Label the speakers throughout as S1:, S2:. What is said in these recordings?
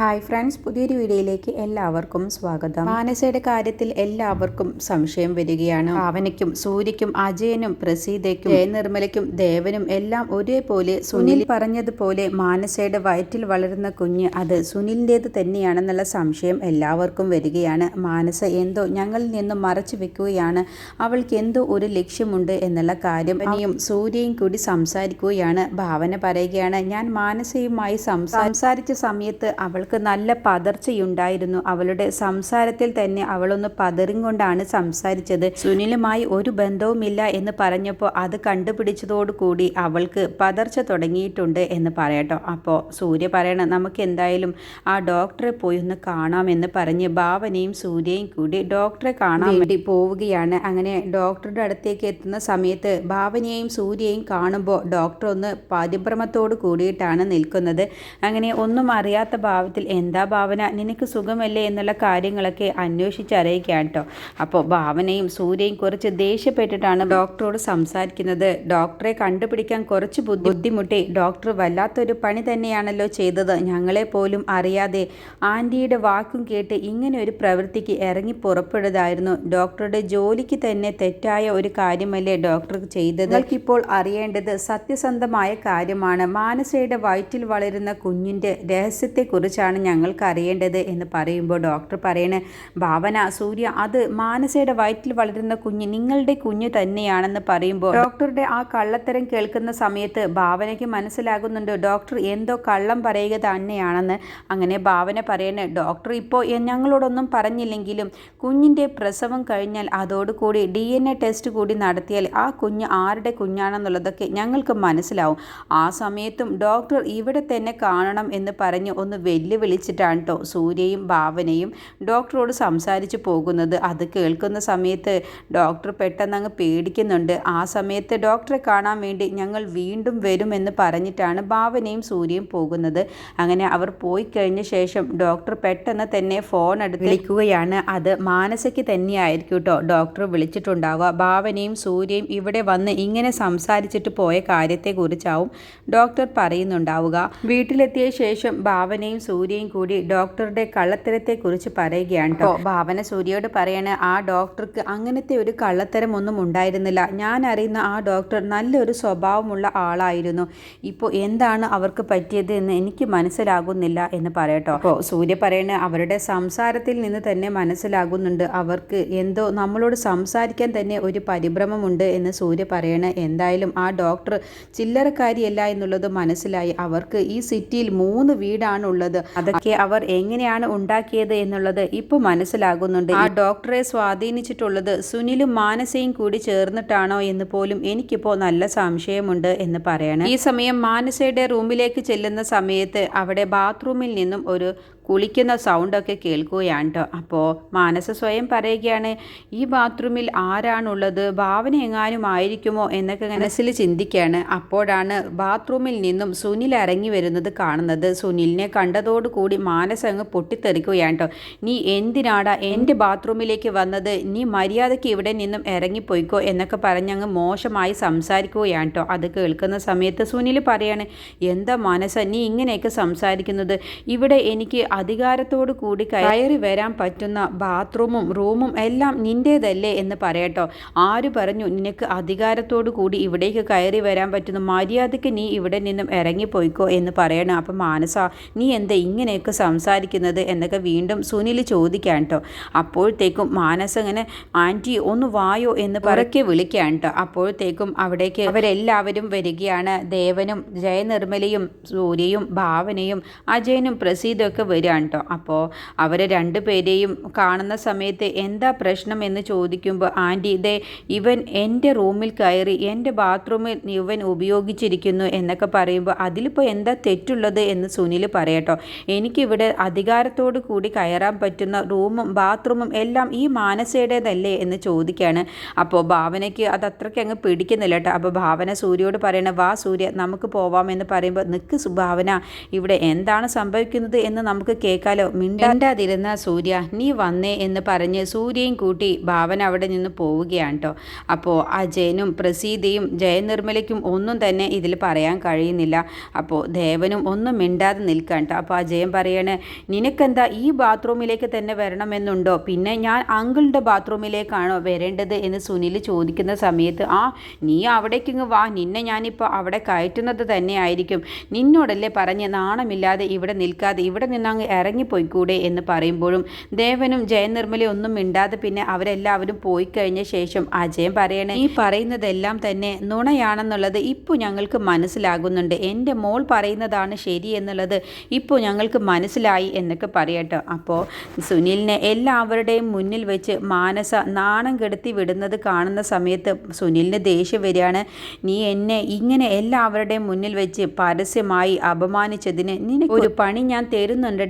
S1: Hi friends പുതിയൊരു വീഡിയോയിലേക്ക് എല്ലാവർക്കും സ്വാഗതം. മാനസയുടെ കാര്യത്തിൽ എല്ലാവർക്കും സംശയം വരികയാണ്. ഭാവനയ്ക്കും സൂര്യക്കും അജയനും പ്രസീതയ്ക്കും ജയനിർമ്മലയ്ക്കും ദേവനും എല്ലാം ഒരേപോലെ സുനിൽ പറഞ്ഞതുപോലെ മാനസയുടെ വയറ്റിൽ വളരുന്ന കുഞ്ഞ് അത് സുനിലിന്റേത് തന്നെയാണെന്നുള്ള സംശയം എല്ലാവർക്കും വരികയാണ്. മാനസ എന്തോ ഞങ്ങളിൽ നിന്നും മറച്ചു വെക്കുകയാണ്. അവൾക്ക് എന്തോ ഒരു ലക്ഷ്യമുണ്ട് എന്നുള്ള കാര്യം ഇനിയും സൂര്യയും കൂടി സംസാരിക്കുകയാണ്. ഭാവന പറയുകയാണ് ഞാൻ മാനസയുമായി സംസാരിച്ച സമയത്ത് അവൾക്ക് നല്ല പതർച്ചയുണ്ടായിരുന്നു. അവളുടെ സംസാരത്തിൽ തന്നെ അവളൊന്ന് പതറിക്കൊണ്ടാണ് സംസാരിച്ചത്. സുനിലുമായി ഒരു ബന്ധവുമില്ല എന്ന് പറഞ്ഞപ്പോൾ അത് കണ്ടുപിടിച്ചതോടുകൂടി അവൾക്ക് പതർച്ച തുടങ്ങിയിട്ടുണ്ട് എന്ന് പറയട്ടോ. അപ്പോൾ സൂര്യ പറയണം നമുക്ക് എന്തായാലും ആ ഡോക്ടറെ പോയി ഒന്ന് കാണാമെന്ന് പറഞ്ഞ് ഭാവനയും സൂര്യയും കൂടി ഡോക്ടറെ കാണാൻ വേണ്ടി പോവുകയാണ്. അങ്ങനെ ഡോക്ടറുടെ അടുത്തേക്ക് എത്തുന്ന സമയത്ത് ഭാവനയെയും സൂര്യയും കാണുമ്പോൾ ഡോക്ടർ ഒന്ന് പരിഭ്രമത്തോട് കൂടിയിട്ടാണ് നിൽക്കുന്നത്. അങ്ങനെ ഒന്നും അറിയാത്ത ഭാവത്തിൽ എന്താ ഭാവന? നിനക്ക് സുഖമല്ലേ എന്നുള്ള കാര്യങ്ങളൊക്കെ അന്വേഷിച്ചറിയിക്കാൻ കേട്ടോ. അപ്പോൾ ഭാവനയും സൂര്യയും കുറച്ച് ദേഷ്യപ്പെട്ടിട്ടാണ് ഡോക്ടറോട് സംസാരിക്കുന്നത്. ഡോക്ടറെ കണ്ടുപിടിക്കാൻ കുറച്ച് ബുദ്ധിമുട്ടി. ഡോക്ടർ വല്ലാത്തൊരു പണി തന്നെയാണല്ലോ ചെയ്തത്. ഞങ്ങളെ പോലും അറിയാതെ ആന്റിയുടെ വാക്കും കേട്ട് ഇങ്ങനെ ഒരു പ്രവൃത്തിക്ക് ഇറങ്ങി പുറപ്പെടുന്നതായിരുന്നു ഡോക്ടറുടെ ജോലിക്ക് തന്നെ തെറ്റായ ഒരു കാര്യമല്ലേ ഡോക്ടർ ചെയ്തത്? നിങ്ങൾക്കിപ്പോൾ അറിയേണ്ടത് സത്യസന്ധമായ കാര്യമാണ്. മാനസയുടെ വയറ്റിൽ വളരുന്ന കുഞ്ഞിന്റെ രഹസ്യത്തെക്കുറിച്ചാണ് ഞങ്ങൾക്ക് അറിയേണ്ടത് എന്ന് പറയുമ്പോൾ ഡോക്ടർ പറയണ ഭാവന സൂര്യ അത് മാനസയുടെ വയറ്റിൽ വളരുന്ന കുഞ്ഞ് നിങ്ങളുടെ കുഞ്ഞ് തന്നെയാണെന്ന് പറയുമ്പോൾ ഡോക്ടറുടെ ആ കള്ളത്തരം കേൾക്കുന്ന സമയത്ത് ഭാവനയ്ക്ക് മനസ്സിലാകുന്നുണ്ട് ഡോക്ടർ എന്തോ കള്ളം പറയുക തന്നെയാണെന്ന് അങ്ങനെ ഭാവന പറയണ. ഡോക്ടർ ഇപ്പോൾ ഞങ്ങളോടൊന്നും പറഞ്ഞില്ലെങ്കിലും കുഞ്ഞിന്റെ പ്രസവം കഴിഞ്ഞാൽ അതോടുകൂടി ഡി എൻ എ ടെസ്റ്റ് കൂടി നടത്തിയാൽ ആ കുഞ്ഞ് ആരുടെ കുഞ്ഞാണെന്നുള്ളതൊക്കെ ഞങ്ങൾക്ക് മനസ്സിലാവും. ആ സമയത്തും ഡോക്ടർ ഇവിടെ തന്നെ കാണണം എന്ന് പറഞ്ഞ് ഒന്ന് വെല്ലുവിളിച്ചിട്ടാണ് കേട്ടോ സൂര്യയും ഭാവനയും ഡോക്ടറോട് സംസാരിച്ച് പോകുന്നത്. അത് കേൾക്കുന്ന സമയത്ത് ഡോക്ടർ പെട്ടെന്ന് അങ്ങ് പേടിക്കുന്നുണ്ട്. ആ സമയത്ത് ഡോക്ടറെ കാണാൻ വേണ്ടി ഞങ്ങൾ വീണ്ടും വരുമെന്ന് പറഞ്ഞിട്ടാണ് ഭാവനയും സൂര്യയും പോകുന്നത്. അങ്ങനെ അവർ പോയി കഴിഞ്ഞ ശേഷം ഡോക്ടർ പെട്ടെന്ന് തന്നെ ഫോൺ എടുത്ത് വിളിക്കുകയാണ്. അത് മാനസയ്ക്ക് തന്നെയായിരിക്കും കേട്ടോ ഡോക്ടർ വിളിച്ചിട്ടുണ്ടാവുക. ഭാവനയും സൂര്യയും ഇവിടെ വന്ന് ഇങ്ങനെ സംസാരിച്ചിട്ട് പോയ കാര്യത്തെക്കുറിച്ചാവും ഡോക്ടർ പറയുന്നുണ്ടാവുക. വീട്ടിലെത്തിയ ശേഷം ഭാവനയും സൂര്യയും കൂടി ഡോക്ടറുടെ കള്ളത്തരത്തെ കുറിച്ച് പറയുകയാണ് കേട്ടോ ഭാവന സൂര്യയോട് പറയാണ് ആ ഡോക്ടർക്ക് അങ്ങനത്തെ ഒരു കള്ളത്തരം ഒന്നും ഉണ്ടായിരുന്നില്ല. ഞാൻ അറിയുന്ന ആ ഡോക്ടർ നല്ലൊരു സ്വഭാവമുള്ള ആളായിരുന്നു. ഇപ്പോൾ എന്താണ് അവർക്ക് പറ്റിയത് എന്ന് എനിക്ക് മനസ്സിലാകുന്നില്ല എന്ന് പറയട്ടോ അപ്പോൾ സൂര്യ പറയണ അവരുടെ സംസാരത്തിൽ നിന്ന് തന്നെ മനസ്സിലാകുന്നുണ്ട്. അവർക്ക് എന്തോ നമ്മളോട് സംസാരിക്കാൻ തന്നെ ഒരു പരിഭ്രമമുണ്ട് എന്ന് സൂര്യ പറയണ. എന്തായാലും ആ ഡോക്ടർ ചില്ലറക്കാരിയല്ല എന്നുള്ളത് മനസ്സിലായി. അവർക്ക് ഈ സിറ്റിയിൽ മൂന്ന് വീടാണ് ഉള്ളത് അതൊക്കെ അവർ എങ്ങനെയാണ് ഉണ്ടാക്കിയത് എന്നുള്ളത് ഇപ്പൊ മനസ്സിലാകുന്നുണ്ട്. ആ ഡോക്ടറെ സ്വാധീനിച്ചിട്ടുള്ളത് സുനിലും മാനസയും കൂടി ചേർന്നിട്ടാണോ എന്ന് പോലും എനിക്കിപ്പോൾ നല്ല സംശയമുണ്ട് എന്ന് പറയണം. ഈ സമയം മാനസയുടെ റൂമിലേക്ക് ചെല്ലുന്ന സമയത്ത് അവിടെ ബാത്റൂമിൽ നിന്നും ഒരു കുളിക്കുന്ന സൗണ്ടൊക്കെ കേൾക്കുകയാണ് കേട്ടോ അപ്പോൾ മാനസ സ്വയം പറയുകയാണ് ഈ ബാത്റൂമിൽ ആരാണുള്ളത്? ഭാവന എങ്ങാനും ആയിരിക്കുമോ? എന്നൊക്കെ മനസ്സിൽ ചിന്തിക്കുകയാണ്. അപ്പോഴാണ് ബാത്റൂമിൽ നിന്നും സുനിൽ ഇറങ്ങി വരുന്നത് കാണുന്നത്. സുനിലിനെ കണ്ടതോടുകൂടി മാനസ അങ്ങ് പൊട്ടിത്തെറിക്കുകയാണ് കേട്ടോ നീ എന്തിനാടാ എന്റെ ബാത്റൂമിലേക്ക് വന്നത്? നീ മര്യാദയ്ക്ക് ഇവിടെ നിന്നും ഇറങ്ങിപ്പോയിക്കോ? എന്നൊക്കെ പറഞ്ഞങ്ങ് മോശമായി സംസാരിക്കുകയാണ് കേട്ടോ അത് കേൾക്കുന്ന സമയത്ത് സുനിൽ പറയാണ് എന്താ മനസ്സ നീ ഇങ്ങനെയൊക്കെ സംസാരിക്കുന്നത്? ഇവിടെ എനിക്ക് അധികാരത്തോടു കൂടി കയറി വരാൻ പറ്റുന്ന ബാത്റൂമും റൂമും എല്ലാം നിന്റേതല്ലേ എന്ന് പറയട്ടോ. ആര് പറഞ്ഞു നിനക്ക് അധികാരത്തോടു കൂടി ഇവിടേക്ക് കയറി വരാൻ പറ്റുന്ന. മര്യാദയ്ക്ക് നീ ഇവിടെ നിന്നും ഇറങ്ങിപ്പോയിക്കോ എന്ന് പറയണം. അപ്പം മാനസ നീ എന്താ ഇങ്ങനെയൊക്കെ സംസാരിക്കുന്നത്? എന്നൊക്കെ വീണ്ടും സുനിൽ ചോദിക്കാൻ കേട്ടോ അപ്പോഴത്തേക്കും മാനസ ഇങ്ങനെ ആന്റി ഒന്ന് വായോ എന്ന് പറക്കെ വിളിക്കാൻ കേട്ടോ അപ്പോഴത്തേക്കും അവിടേക്ക് അവരെല്ലാവരും വരികയാണ്. ദേവനും ജയനിർമ്മലയും സൂര്യയും ഭാവനയും അജയനും പ്രസീതൊക്കെ ഒക്കെ വരികയാണ് കേട്ടോ അപ്പോൾ അവരെ രണ്ടുപേരെയും കാണുന്ന സമയത്ത് എന്താ പ്രശ്നം എന്ന് ചോദിക്കുമ്പോൾ ആന്റി ഇതേ ഇവൻ എന്റെ റൂമിൽ കയറി എന്റെ ബാത്റൂമിൽ ഇവൻ ഉപയോഗിച്ചിരിക്കുന്നു എന്നൊക്കെ പറയുമ്പോൾ അതിലിപ്പോൾ എന്താ തെറ്റുള്ളത്? എന്ന് സുനിൽ പറയട്ടോ എനിക്കിവിടെ അധികാരത്തോടു കൂടി കയറാൻ പറ്റുന്ന റൂമും ബാത്റൂമും എല്ലാം ഈ മാനസയുടേതല്ലേ? എന്ന് ചോദിക്കുകയാണ് അപ്പോൾ ഭാവനയ്ക്ക് അത് അത്രയ്ക്ക് അങ്ങ് പിടിക്കുന്നില്ല കേട്ടോ അപ്പോൾ ഭാവന സൂര്യയോട് പറയണ വാ സൂര്യ നമുക്ക് പോവാം എന്ന് പറയുമ്പോൾ നിൽക്ക് ഭാവന ഇവിടെ എന്താണ് സംഭവിക്കുന്നത്? എന്ന് നമുക്ക് നമുക്ക് കേൾക്കാലോ? മിണ്ടാതിരുന്ന സൂര്യ നീ വന്നേ എന്ന് പറഞ്ഞ് സൂര്യയും കൂട്ടി ഭാവന അവിടെ നിന്ന് പോവുകയാണ് കേട്ടോ അപ്പോൾ അജയനും പ്രസീതയും ജയനിർമ്മലയ്ക്കും ഒന്നും തന്നെ ഇതിൽ പറയാൻ കഴിയുന്നില്ല. അപ്പോൾ ദേവനും ഒന്നും മിണ്ടാതെ നിൽക്കാൻ കേട്ടോ അപ്പോൾ അജയൻ പറയണേ നിനക്കെന്താ ഈ ബാത്റൂമിലേക്ക് തന്നെ വരണമെന്നുണ്ടോ? പിന്നെ ഞാൻ അങ്കിളിന്റെ ബാത്റൂമിലേക്കാണോ വരേണ്ടത്? എന്ന് സുനിൽ ചോദിക്കുന്ന സമയത്ത് ആ നീ അവിടേക്കിങ്ങ് വാ. നിന്നെ ഞാനിപ്പോൾ അവിടെ കയറ്റുന്നത് തന്നെയായിരിക്കും. നിന്നോടല്ലേ പറഞ്ഞ് നാണമില്ലാതെ ഇവിടെ നിൽക്കാതെ ഇവിടെ നിന്നങ്ങ് ഇറങ്ങിപ്പോയിക്കൂടെ എന്ന് പറയുമ്പോഴും ദേവനും ജയനിർമ്മലയും ഒന്നും മിണ്ടാതെ പിന്നെ അവരെല്ലാവരും പോയി കഴിഞ്ഞ ശേഷം അജയൻ പറയണേ ഈ പറയുന്നതെല്ലാം തന്നെ നുണയാണെന്നുള്ളത് ഇപ്പോൾ ഞങ്ങൾക്ക് മനസ്സിലാകുന്നുണ്ട്. എന്റെ മോൾ പറയുന്നതാണ് ശരി എന്നുള്ളത് ഇപ്പോൾ ഞങ്ങൾക്ക് മനസ്സിലായി എന്നൊക്കെ പറയട്ടോ. അപ്പോൾ സുനിലിനെ എല്ലാവരുടെയും മുന്നിൽ വെച്ച് മാനസ നാണം കെടുത്തി വിടുന്നത് കാണുന്ന സമയത്ത് സുനിലിന് ദേഷ്യം വരികയാണ്. നീ എന്നെ ഇങ്ങനെ എല്ലാവരുടെയും മുന്നിൽ വെച്ച് പരസ്യമായി അപമാനിച്ചതിന് നിനക്ക് ഒരു പണി ഞാൻ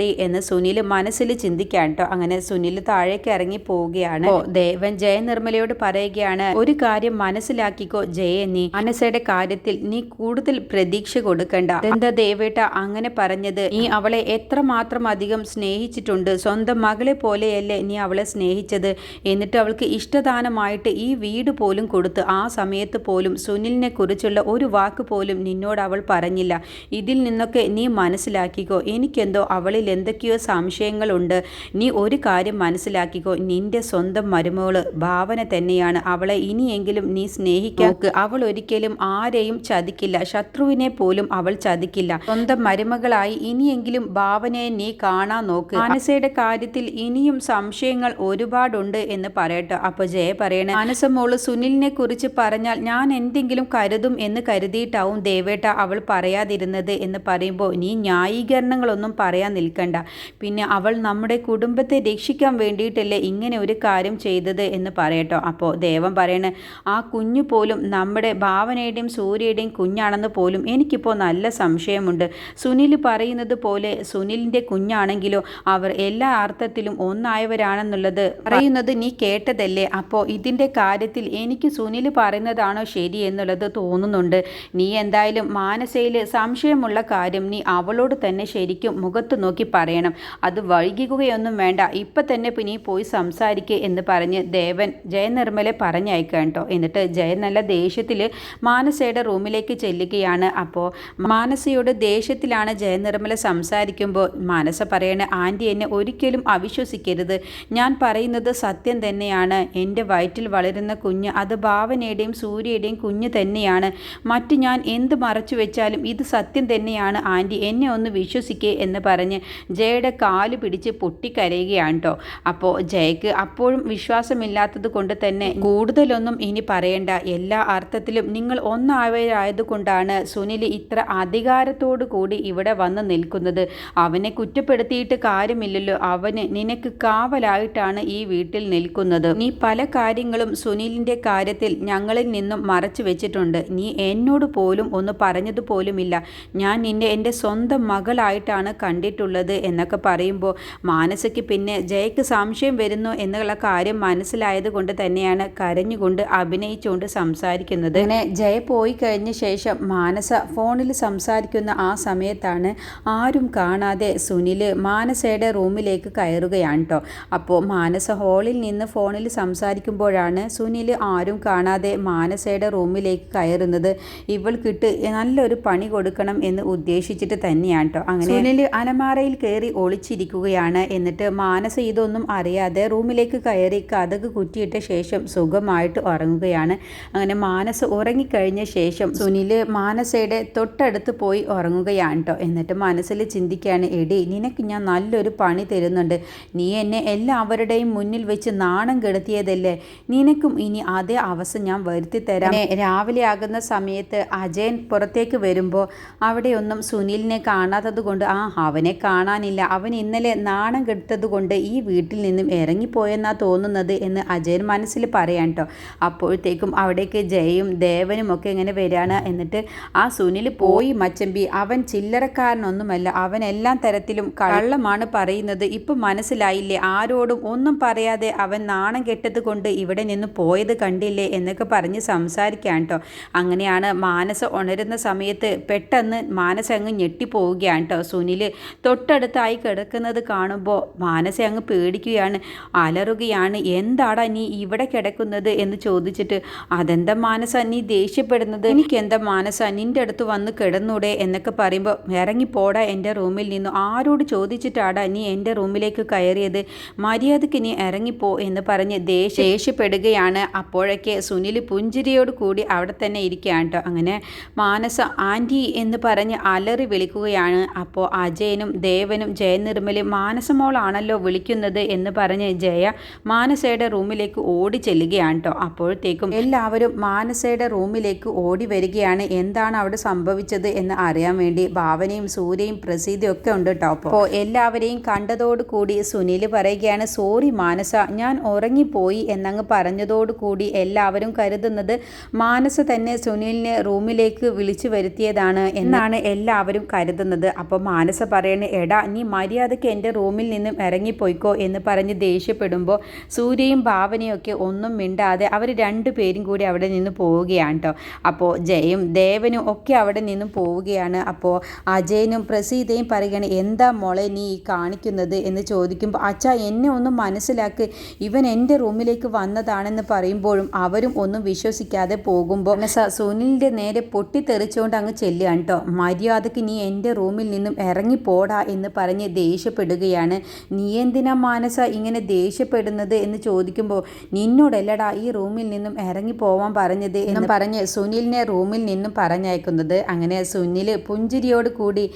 S1: തരുന്നുണ്ടടി എന്ന് സുനിൽ മനസ്സിൽ ചിന്തിക്കാൻ കേട്ടോ അങ്ങനെ സുനിൽ താഴേക്ക് ഇറങ്ങി പോവുകയാണ്. ദേവൻ ജയ നിർമ്മലയോട് പറയുകയാണ് ഒരു കാര്യം മനസ്സിലാക്കിക്കോ ജയ നീ മനസ്സയുടെ കാര്യത്തിൽ നീ കൂടുതൽ പ്രതീക്ഷ കൊടുക്കണ്ട. എന്താ ദേവേട്ട അങ്ങനെ പറഞ്ഞത്? നീ അവളെ എത്രമാത്രം അധികം സ്നേഹിച്ചിട്ടുണ്ട്. സ്വന്തം മകളെ പോലെയല്ലേ നീ അവളെ സ്നേഹിച്ചത്? എന്നിട്ട് അവൾക്ക് ഇഷ്ടദാനമായിട്ട് ഈ വീട് പോലും കൊടുത്ത് ആ സമയത്ത് പോലും സുനിലിനെ കുറിച്ചുള്ള ഒരു വാക്ക് പോലും നിന്നോട് അവൾ പറഞ്ഞില്ല. ഇതിൽ നിന്നൊക്കെ നീ മനസ്സിലാക്കിക്കോ. എനിക്കെന്തോ അവളിൽ എന്തൊക്കെയോ സംശയങ്ങളുണ്ട്. നീ ഒരു കാര്യം മനസ്സിലാക്കിക്കോ. നിന്റെ സ്വന്തം മരുമകൾ ഭാവന തന്നെയാണ്. അവളെ ഇനിയെങ്കിലും നീ സ്നേഹിക്കാക്ക് അവൾ ഒരിക്കലും ആരെയും ചതിക്കില്ല. ശത്രുവിനെ പോലും അവൾ ചതിക്കില്ല. സ്വന്തം മരുമകളായി ഇനിയെങ്കിലും ഭാവനയെ നീ കാണാൻ നോക്ക്. മാനസയുടെ കാര്യത്തിൽ ഇനിയും സംശയങ്ങൾ ഒരുപാടുണ്ട് എന്ന് പറയട്ടെ. അപ്പൊ ജയ പറയണേ മാനസമോൾ സുനിലിനെ കുറിച്ച് പറഞ്ഞാൽ ഞാൻ എന്തെങ്കിലും കരുതും എന്ന് കരുതിയിട്ടാവും ദേവേട്ട അവൾ പറയാതിരുന്നത് എന്ന് പറയുമ്പോൾ നീ ന്യായീകരണങ്ങളൊന്നും പറയാൻ നിൽക്കണ്ട പിന്നെ അവൾ നമ്മുടെ കുടുംബത്തെ രക്ഷിക്കാൻ വേണ്ടിയിട്ടല്ലേ ഇങ്ങനെ ഒരു കാര്യം ചെയ്തത് എന്ന് പറയട്ടോ. അപ്പോൾ ദേവൻ പറയണേ ആ കുഞ്ഞു പോലും നമ്മുടെ ഭാവനയുടെയും സൂര്യയുടെയും കുഞ്ഞാണെന്ന് പോലും എനിക്കിപ്പോൾ നല്ല സംശയമുണ്ട്. സുനിൽ പറയുന്നത് പോലെ സുനിലിന്റെ കുഞ്ഞാണെങ്കിലോ അവർ എല്ലാ അർത്ഥത്തിലും ഒന്നായവരാണെന്നുള്ളത് പറയുന്നത് നീ കേട്ടതല്ലേ? അപ്പോൾ ഇതിന്റെ കാര്യത്തിൽ എനിക്ക് സുനിൽ പറയുന്നതാണോ ശരി എന്നുള്ളത് തോന്നുന്നുണ്ട്. നീ എന്തായാലും മാനസയിൽ സംശയമുള്ള കാര്യം നീ അവളോട് തന്നെ ശരിക്കും മുഖത്ത് നോക്കി പറയണം. അത് വൈകിക്കുകയൊന്നും വേണ്ട. ഇപ്പം തന്നെ പിന്നെ പോയി സംസാരിക്കുക എന്ന് പറഞ്ഞ് ദേവൻ ജയനിർമ്മലെ പറഞ്ഞയക്കാം കേട്ടോ. എന്നിട്ട് ജയൻ നല്ല ദേഷ്യത്തിൽ മാനസയുടെ റൂമിലേക്ക് ചെല്ലുകയാണ്. അപ്പോൾ മാനസയോട് ദേഷ്യത്തിലാണ് ജയനിർമ്മല സംസാരിക്കുമ്പോൾ മാനസ പറയണ ആന്റി എന്നെ ഒരിക്കലും അവിശ്വസിക്കരുത്. ഞാൻ പറയുന്നത് സത്യം തന്നെയാണ്. എന്റെ വയറ്റിൽ വളരുന്ന കുഞ്ഞ് അത് ഭാവനയുടെയും സൂര്യയുടെയും കുഞ്ഞ് തന്നെയാണ്. മറ്റു ഞാൻ എന്ത് മറച്ചു വെച്ചാലും ഇത് സത്യം തന്നെയാണ്. ആന്റി എന്നെ ഒന്ന് വിശ്വസിക്കേ എന്ന് പറഞ്ഞ് ജയയുടെ കാൽ പിടിച്ച് പൊട്ടിക്കരയുകയാണ് കേട്ടോ അപ്പോൾ ജയക്ക് അപ്പോഴും വിശ്വാസമില്ലാത്തത് കൊണ്ട് തന്നെ കൂടുതലൊന്നും ഇനി പറയേണ്ട. എല്ലാ അർത്ഥത്തിലും നിങ്ങൾ ഒന്നായവരായതുകൊണ്ടാണ് സുനിൽ ഇത്ര അധികാരത്തോടു കൂടി ഇവിടെ വന്ന് നിൽക്കുന്നത്. അവനെ കുറ്റപ്പെടുത്തിയിട്ട് കാര്യമില്ലല്ലോ. അവന് നിനക്ക് കാവലായിട്ടാണ് ഈ വീട്ടിൽ നിൽക്കുന്നത്. നീ പല കാര്യങ്ങളും സുനിലിന്റെ കാര്യത്തിൽ ഞങ്ങളിൽ നിന്നും മറച്ചു വെച്ചിട്ടുണ്ട്. നീ എന്നോട് പോലും ഒന്ന് പറഞ്ഞതുപോലുമില്ല. ഞാൻ നിന്നെ എന്റെ സ്വന്തം മകളായിട്ടാണ് കണ്ടിട്ടുള്ളത്. എന്നൊക്കെ പറയുമ്പോൾ മാനസയ്ക്ക് പിന്നെ ജയക്ക് സംശയം വരുന്നു എന്നുള്ള കാര്യം മനസ്സിലായത് കൊണ്ട് തന്നെയാണ് കരഞ്ഞുകൊണ്ട് അഭിനയിച്ചുകൊണ്ട് സംസാരിക്കുന്നത്. അങ്ങനെ ജയ പോയി കഴിഞ്ഞ ശേഷം മാനസ ഫോണിൽ സംസാരിക്കുന്ന ആ സമയത്താണ് ആരും കാണാതെ സുനിൽ മാനസയുടെ റൂമിലേക്ക് കയറുകയാണ് കേട്ടോ അപ്പോൾ മാനസ ഹാളിൽ നിന്ന് ഫോണിൽ സംസാരിക്കുമ്പോഴാണ് സുനിൽ ആരും കാണാതെ മാനസയുടെ റൂമിലേക്ക് കയറുന്നത്. ഇവൾക്കിട്ട് നല്ലൊരു പണി കൊടുക്കണം എന്ന് ഉദ്ദേശിച്ചിട്ട് തന്നെയാണ് കേട്ടോ അങ്ങനെ സുനിൽ അലമാറയിൽ കയറി ഒളിച്ചിരിക്കുകയാണ്. എന്നിട്ട് മാനസ ഇതൊന്നും അറിയാതെ റൂമിലേക്ക് കയറി കഥക് കുറ്റിയിട്ട ശേഷം സുഖമായിട്ട് ഉറങ്ങുകയാണ്. അങ്ങനെ മാനസ് ഉറങ്ങിക്കഴിഞ്ഞ ശേഷം സുനിൽ മാനസയുടെ തൊട്ടടുത്ത് പോയി ഉറങ്ങുകയാണ് കേട്ടോ എന്നിട്ട് മനസ്സിൽ ചിന്തിക്കുകയാണ് എടി നിനക്ക് ഞാൻ നല്ലൊരു പണി തരുന്നുണ്ട്. നീ എന്നെ എല്ലാവരുടെയും മുന്നിൽ വെച്ച് നാണം കെടുത്തിയതല്ലേ? നിനക്കും ഇനി അതേ അവസ്ഥ ഞാൻ വരുത്തി തരാം രാവിലെ ആകുന്ന സമയത്ത് അജയൻ പുറത്തേക്ക് വരുമ്പോൾ അവിടെയൊന്നും സുനിലിനെ കാണാത്തത് കൊണ്ട് ആ അവനെ കാണാനില്ല. അവൻ ഇന്നലെ നാണം കെട്ടതുകൊണ്ട് ഈ വീട്ടിൽ നിന്നും ഇറങ്ങിപ്പോയെന്നാ തോന്നുന്നത് എന്ന് അജയൻ മനസ്സിൽ പറയാൻ കേട്ടോ അപ്പോഴത്തേക്കും അവിടേക്ക് ജയയും ദേവനും ഒക്കെ എങ്ങനെ വരികയാണ് എന്നിട്ട് ആ സുനിൽ പോയി മച്ചമ്പി. അവൻ ചില്ലറക്കാരനൊന്നുമല്ല. അവൻ എല്ലാ തരത്തിലും കള്ളമാണ് പറയുന്നത്. ഇപ്പം മനസ്സിലായില്ലേ? ആരോടും ഒന്നും പറയാതെ അവൻ നാണം കെട്ടത് കൊണ്ട് ഇവിടെ നിന്ന് പോയത് കണ്ടില്ലേ എന്നൊക്കെ പറഞ്ഞ് സംസാരിക്കാൻ കേട്ടോ അങ്ങനെയാണ് മാനസ ഉണരുന്ന സമയത്ത് പെട്ടെന്ന് മാനസ അങ്ങ് ഞെട്ടിപ്പോവുകയാണ് കേട്ടോ സുനിൽ തൊട്ട് തൊട്ടടുത്തായി കിടക്കുന്നത് കാണുമ്പോൾ മാനസ അങ്ങ് പേടിക്കുകയാണ് അലറുകയാണ്. എന്താടാ നീ ഇവിടെ കിടക്കുന്നത് എന്ന് ചോദിച്ചിട്ട് അതെന്താ മാനസ നീ ദേഷ്യപ്പെടുന്നത്? എനിക്ക് എന്താ മാനസ? നിന്റെ അടുത്ത് വന്ന് കിടന്നൂടെ? എന്നൊക്കെ പറയുമ്പോൾ ഇറങ്ങിപ്പോടാ എന്റെ റൂമിൽ നിന്ന്. ആരോട് ചോദിച്ചിട്ടാടാ നീ എന്റെ റൂമിലേക്ക് കയറിയത്? മര്യാദയ്ക്ക് നീ ഇറങ്ങിപ്പോ എന്ന് പറഞ്ഞ് ദേഷ്യ ദേഷ്യപ്പെടുകയാണ്. അപ്പോഴൊക്കെ സുനിൽ പുഞ്ചിരിയോട് കൂടി അവിടെ തന്നെ ഇരിക്കുകയാണ് കേട്ടോ. അങ്ങനെ മാനസ ആന്റി എന്ന് പറഞ്ഞ് അലറി വിളിക്കുകയാണ്. അപ്പോൾ അജയനും ദേവനും ജയനിർമ്മലും മാനസമോളാണല്ലോ വിളിക്കുന്നത് എന്ന് പറഞ്ഞ് ജയ മാനസയുടെ റൂമിലേക്ക് ഓടി ചെല്ലുകയാണ് കേട്ടോ. അപ്പോഴത്തേക്കും എല്ലാവരും മാനസയുടെ റൂമിലേക്ക് ഓടി വരികയാണ്. എന്താണ് അവിടെ സംഭവിച്ചത് എന്ന് അറിയാൻ വേണ്ടി ഭാവനയും സൂര്യയും പ്രസീതിയും ഒക്കെ ഉണ്ട് കേട്ടോ. അപ്പോൾ എല്ലാവരെയും കണ്ടതോടുകൂടി സുനിൽ പറയുകയാണ് സോറി മാനസ ഞാൻ ഉറങ്ങിപ്പോയി എന്നങ്ങ് പറഞ്ഞതോടുകൂടി എല്ലാവരും കരുതുന്നത് മാനസ തന്നെ സുനിലിനെ റൂമിലേക്ക് വിളിച്ചു വരുത്തിയതാണ് എന്നാണ് എല്ലാവരും കരുതുന്നത്. അപ്പോൾ മാനസ പറയണ എടാ നീ മര്യാദയ്ക്ക് എന്റെ റൂമിൽ നിന്നും ഇറങ്ങിപ്പോയിക്കോ എന്ന് പറഞ്ഞ് ദേഷ്യപ്പെടുമ്പോൾ സൂര്യയും ഭാവനയൊക്കെ ഒന്നും മിണ്ടാതെ അവർ രണ്ടു പേരും കൂടി അവിടെ നിന്ന് പോവുകയാണ് കേട്ടോ അപ്പോൾ ജയും ദേവനും ഒക്കെ അവിടെ നിന്നും പോവുകയാണ്. അപ്പോൾ അജയനും പ്രസീതയും പറയുകയാണ് എന്താ മോളെ നീ ഈ കാണിക്കുന്നത്? എന്ന് ചോദിക്കുമ്പോൾ അച്ഛാ എന്നെ ഒന്ന് മനസ്സിലാക്ക്. ഇവൻ എന്റെ റൂമിലേക്ക് വന്നതാണെന്ന് പറയുമ്പോഴും അവരും ഒന്നും വിശ്വസിക്കാതെ പോകുമ്പോൾ സുനിലിന്റെ നേരെ പൊട്ടിത്തെറിച്ചുകൊണ്ട് അങ്ങ് ചെല്ലുകയാണ് കേട്ടോ മര്യാദയ്ക്ക് നീ എന്റെ റൂമിൽ നിന്നും ഇറങ്ങിപ്പോടാ എന്ന് പറഞ്ഞ് ദേഷ്യപ്പെടുകയാണ്. നീ എന്തിനാ മാനസ ഇങ്ങനെ ദേഷ്യപ്പെടുന്നത്? എന്ന് ചോദിക്കുമ്പോൾ നിന്നോടല്ലടാ ഈ റൂമിൽ നിന്നും ഇറങ്ങി പോവാൻ പറഞ്ഞത് എന്ന് പറഞ്ഞ് സുനിലിനെ റൂമിൽ നിന്നും പറഞ്ഞയക്കുന്നത്. അങ്ങനെ സുനിൽ പുഞ്ചിരിയോട് കൂടി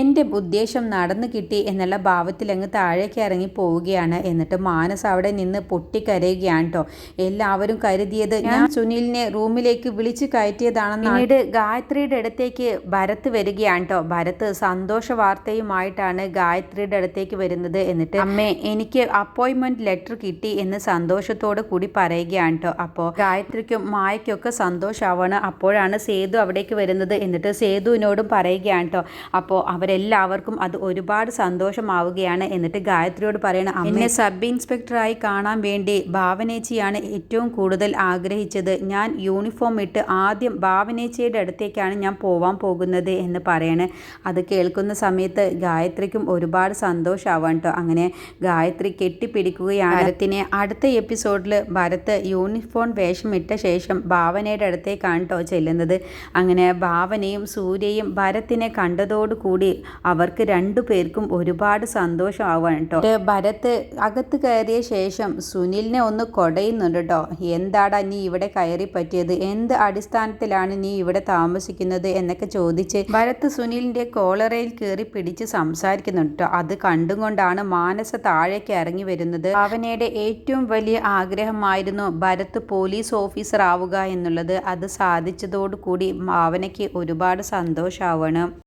S1: എന്റെ ഉദ്ദേശം നടന്നു കിട്ടി എന്നുള്ള ഭാവത്തിൽ അങ്ങ് താഴേക്ക് ഇറങ്ങി പോവുകയാണ്. എന്നിട്ട് മാനസ് അവിടെ നിന്ന് പൊട്ടിക്കരയുകയാണ് കേട്ടോ എല്ലാവരും കരുതിയത് ഞാൻ സുനിലിനെ റൂമിലേക്ക് വിളിച്ചു കയറ്റിയതാണെന്ന് പിന്നീട് ഗായത്രിയുടെ അടുത്തേക്ക് ഭരത് വരികയാണ് കേട്ടോ ഭരത് സന്തോഷ വാർത്തയുമായിട്ടാണ് ഗായത്രിയുടെ അടുത്തേക്ക് വരുന്നത് എന്നിട്ട് അമ്മേ എനിക്ക് അപ്പോയിൻമെന്റ് ലെറ്റർ കിട്ടി എന്ന് സന്തോഷത്തോട് കൂടി പറയുകയാണ് കേട്ടോ അപ്പോൾ ഗായത്രിക്കും മായയ്ക്കും ഒക്കെ സന്തോഷമാവാണ് അപ്പോഴാണ് സേതു അവിടേക്ക് വരുന്നത് എന്നിട്ട് സേതുവിനോടും പറയുകയാണ് കേട്ടോ അപ്പോൾ അവരെല്ലാവർക്കും അത് ഒരുപാട് സന്തോഷമാവുകയാണ് എന്നിട്ട് ഗായത്രിയോട് പറയണം അമ്മയെ സബ് ഇൻസ്പെക്ടറായി കാണാൻ വേണ്ടി ഭാവനേച്ചിയാണ് ഏറ്റവും കൂടുതൽ ആഗ്രഹിച്ചത്. ഞാൻ യൂണിഫോം ഇട്ട് ആദ്യം ഭാവനേച്ചിയുടെ അടുത്തേക്കാണ് ഞാൻ പോവാൻ പോകുന്നത് എന്ന് പറയണേ. അത് കേൾക്കുന്ന സമയത്ത് ഗായത്രിക്കും ഒരുപാട് സന്തോഷമാവാൻ കേട്ടോ അങ്ങനെ ഗായത്രി കെട്ടിപ്പിടിക്കുകയാണ്. ഭരത്തിനെ അടുത്ത എപ്പിസോഡിൽ ഭരത് യൂണിഫോം വേഷമിട്ട ശേഷം ഭാവനയുടെ അടുത്തേക്കാണ് കേട്ടോ ചെല്ലുന്നത്. അങ്ങനെ ഭാവനയും സൂര്യയും ഭരത്തിനെ കണ്ടതോടുകൂടി അവർക്ക് രണ്ടു പേർക്കും ഒരുപാട് സന്തോഷമാവാണ് കേട്ടോ ഭരത് അകത്ത് കയറിയ ശേഷം സുനിലിനെ ഒന്ന് കൊടയുന്നുണ്ട് കേട്ടോ എന്താടാ നീ ഇവിടെ കയറി പറ്റിയത്? എന്ത് അടിസ്ഥാനത്തിലാണ് നീ ഇവിടെ താമസിക്കുന്നത്? എന്നൊക്കെ ചോദിച്ച് ഭരത് സുനിലിന്റെ കോളറയിൽ കയറി പിടിച്ച് സംസാരിക്കുന്നുണ്ട് അത് കണ്ടുകൊണ്ടാണ് മാനസ താഴേക്ക് ഇറങ്ങി വരുന്നത്. ഭാവനയുടെ ഏറ്റവും വലിയ ആഗ്രഹമായിരുന്നു ഭരത് പോലീസ് ഓഫീസർ ആവുക എന്നുള്ളത്. അത് സാധിച്ചതോടുകൂടി ഭാവനയ്ക്ക് ഒരുപാട് സന്തോഷമാവണം